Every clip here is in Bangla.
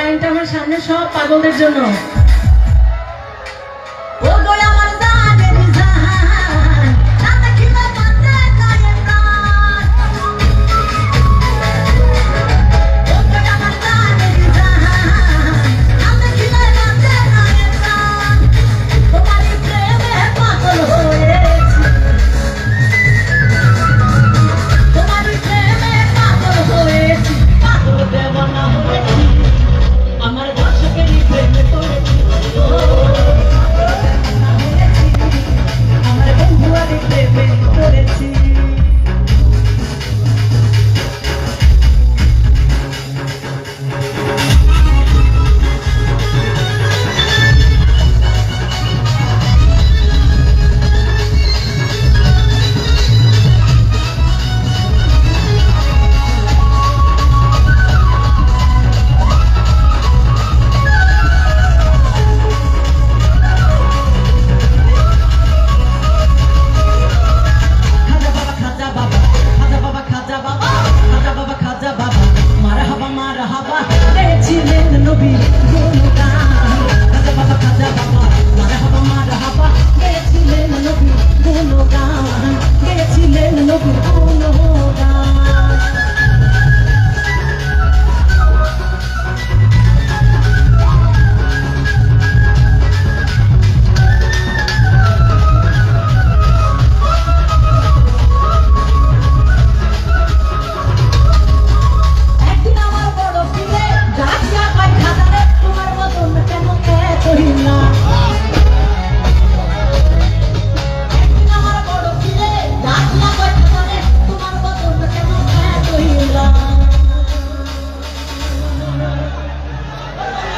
লাইনটা আমার সামনে সব পাগলদের জন্য।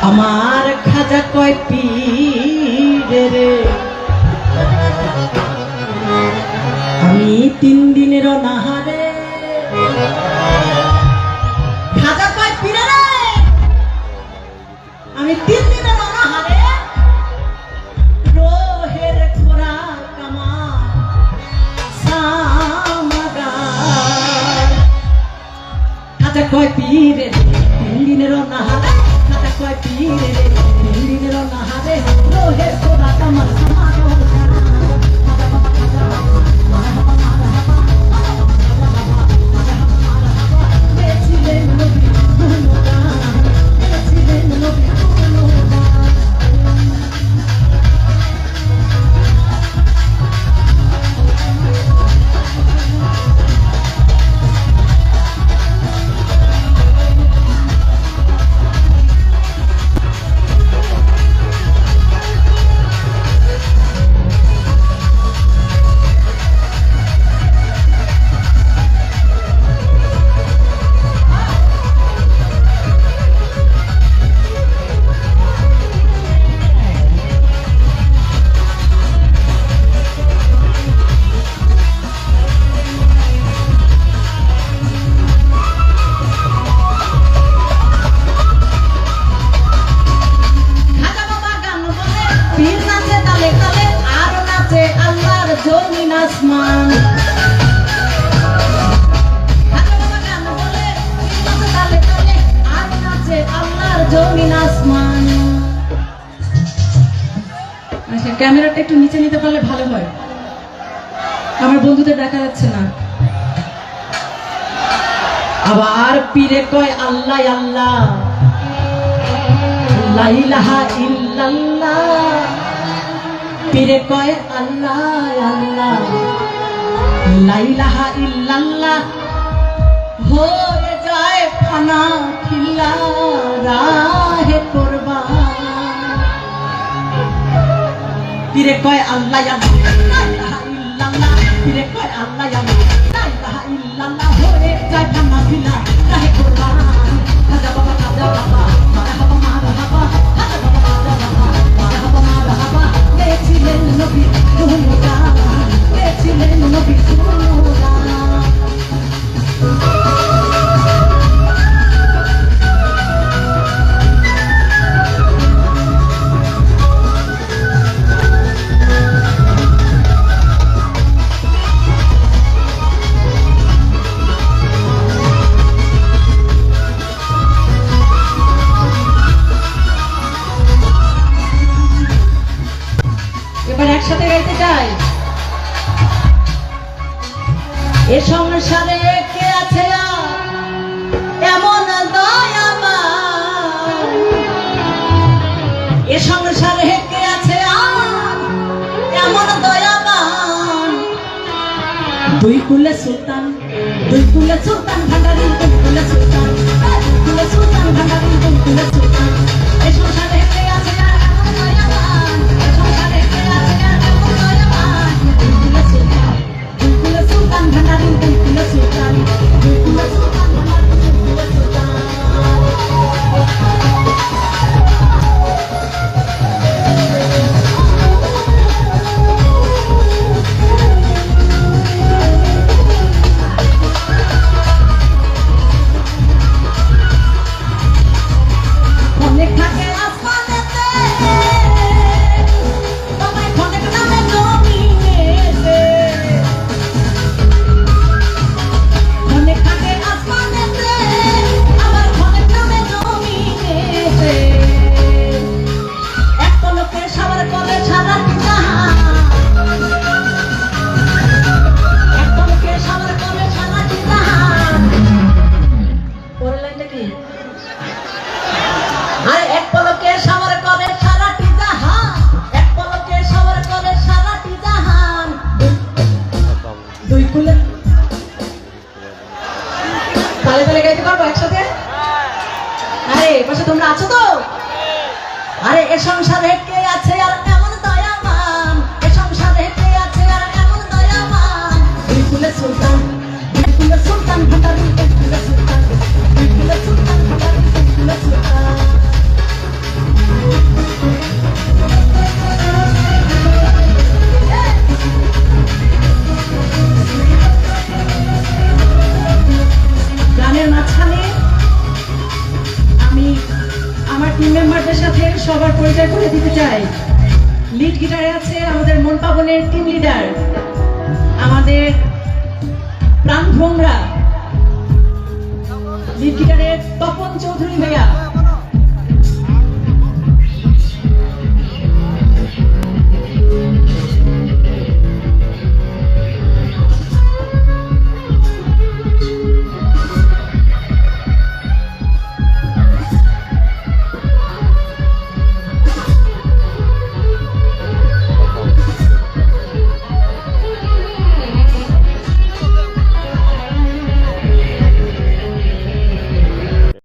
আমার খাজা কয় পীরে আমি তিন দিনের নাহারে খাজা কয় পীরে আমি তিন দিনের অনাহারে। রোহের খোরা কামা সামাগার খাজা কয় পীরে কয় পীরে ক্যামেরাটা একটু নিচে নিতে পারলে ভালো হয়। আমার বন্ধুদের দেখা যাচ্ছে না। আবার পীরে কয় আল্লাহ আল্লাহ। লা ইলাহা ইল্লাল্লাহ। পীরে কয় আল্লাহ আল্লাহ। লা ইলাহা ইল্লাল্লাহ। হয়ে যায় ফানা খিল্লা পীরে কয় আল্লাহ আল্লাহ পীরে কয় আল্লাহ আল্লাহ হয়ে যায় খিল্লা রাহে কুরবান খাজা বাবা খাজা বাবা মারহাবা বাবা খাজা বাবা খাজা বাবা মারহাবা বাবা গেছিলেন বাবা গুণগান গেছিলেন নবী গুণগান একসাথে গাইতে চাই? এ সংসারে কে আছে এমন এ সংসারে কে আছে এমন দয়াবান? দুই কুলে সুলতান, দুই কুলে সুলতান ভান্ডারি, দুই কুলে সুলতান, দুই কুলে সুলতান ভান্ডারি, দুই কুলে সুলতান। দুই কুলে। তালে তালে গাইতে পারব একসাথে? আরে, পাশে তোমরা আছো তো? আরে, এ সংসারে কে আছে? মেম্বারদের সবার পরিচয় করে দিতে চাই। লিড গিটারে আছে আমাদের মন পাবনের টিম লিডার আমাদের প্রাণ ভোমরা লিড গিটারের তপন চৌধুরী ভাইয়া।